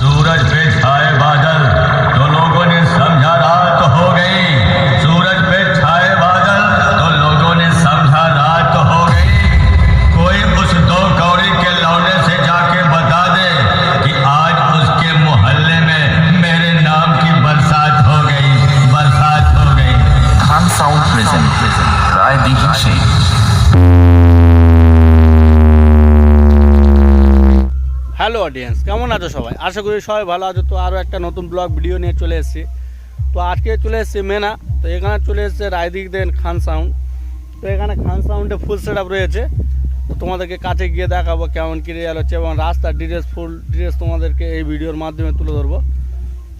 सूरज पे छाए बादल तो लोगों ने समझा रात हो गई। सूरज पे छाए बादल तो लोगों ने समझा रात हो गई। कोई उस दो कौड़ी के लौने से जाके बता दे कि आज उसके मोहल्ले में मेरे नाम की बरसात हो गई, बरसात हो गई। Khan sound present Raidighi hello audience কেমন আছো সবাই? আশা করি সবাই ভালো আছো। তো আরও একটা নতুন ব্লগ ভিডিও নিয়ে চলে এসেছি। তো আজকে চলে এসেছি মেনা। তো এখানে চলে এসেছে রায়দিক দেন খান সাউন্ড তো এখানে খান সাউন্ডে ফুল সেট আপ রয়েছে। তো তোমাদেরকে কাছে গিয়ে দেখাবো কেমন কী রেজাল্ট হচ্ছে এবং রাস্তার ডিটেলস ফুল ডিটেলস তোমাদেরকে এই ভিডিওর মাধ্যমে তুলে ধরবো।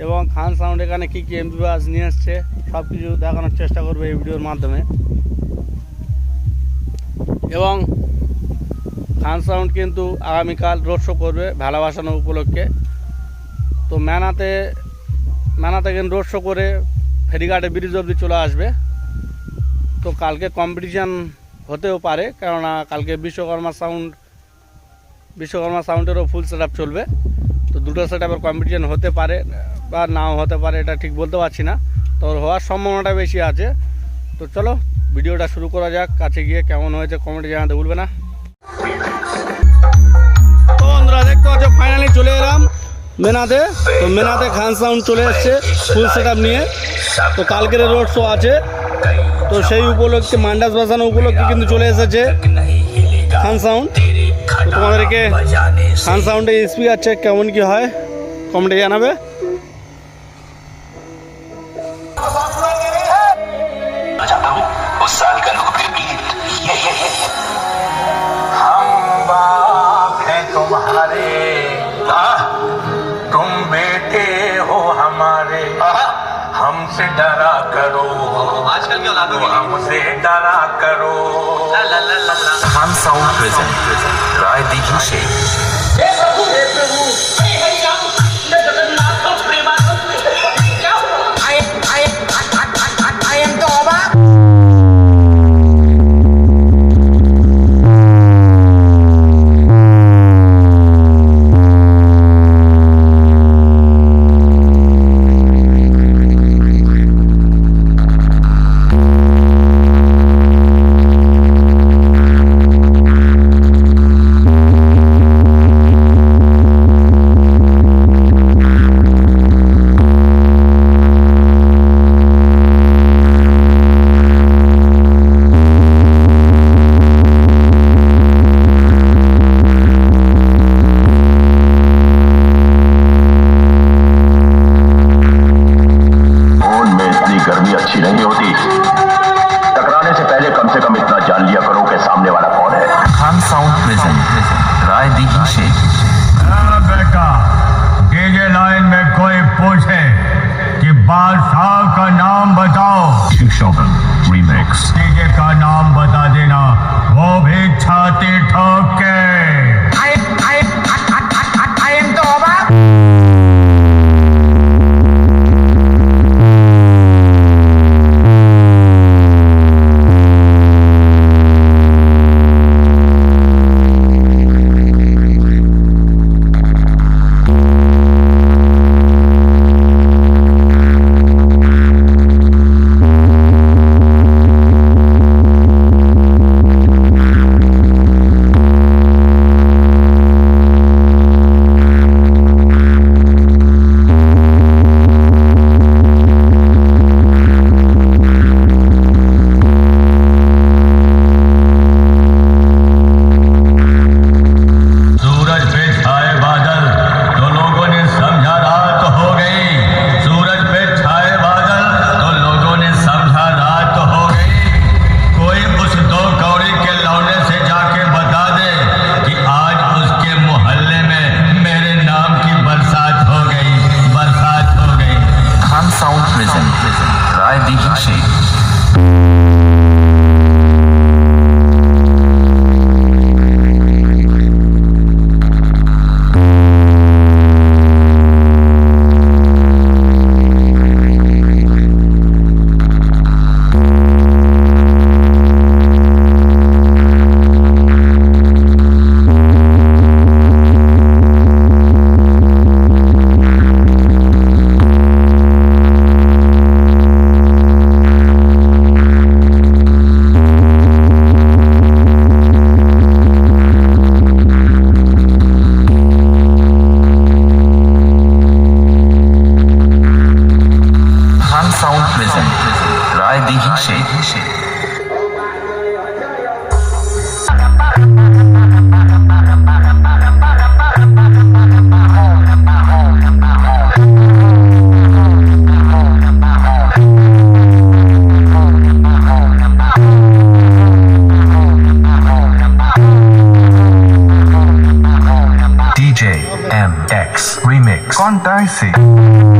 এবং খান সাউন্ড এখানে কী কী এমবি বাস নিয়ে এসছে সব কিছু দেখানোর চেষ্টা করব এই ভিডিওর মাধ্যমে। এবং খান সাউন্ড কিন্তু আগামীকাল রোড শো করবে ভালোবাসানো উপলক্ষে। তো মেনাতে মেনাতে কিন্তু রোড শো করে ফেরিঘাটে ব্রিজ অবধি চলে আসবে। তো কালকে কম্পিটিশান হতেও পারে, কেননা কালকে বিশ্বকর্মা সাউন্ড বিশ্বকর্মা সাউন্ডেরও ফুল সেট চলবে। তো দুটো সেট আপের কম্পিটিশান হতে পারে, বা নাও হতে পারে, এটা ঠিক বলতে পারছি না। তো হওয়ার সম্ভাবনাটা বেশি আছে। তো চলো, ভিডিওটা শুরু করা যাক, কাছে গিয়ে কেমন হয়েছে কমেন্টে জানাতে ভুলবে না। বন্ধুরা, দেখতে পাচ্ছ ফাইনালি চলে এলাম মেনাতে তো মেনাতে খান সাউন্ড চলে এসছে ফুল সেট নিয়ে। তো কালকের রোড শো আছে। তো সেই উপলক্ষে, মান্ডাস বাজানো উপলক্ষে কিন্তু চলে এসেছে খান সাউন্ড তোমাদেরকে খান সাউন্ডে স্পিকার চেক কেমন কি হয় কমেন্টে জানাবে। तुम्हारे तुम बेटे हो हमारे। हमसे डरा करो। आजकल की औलादों हमसे डरा करो। हम sound present Raidighi Sheikh listen, listen. Ride the Heat Fantastic.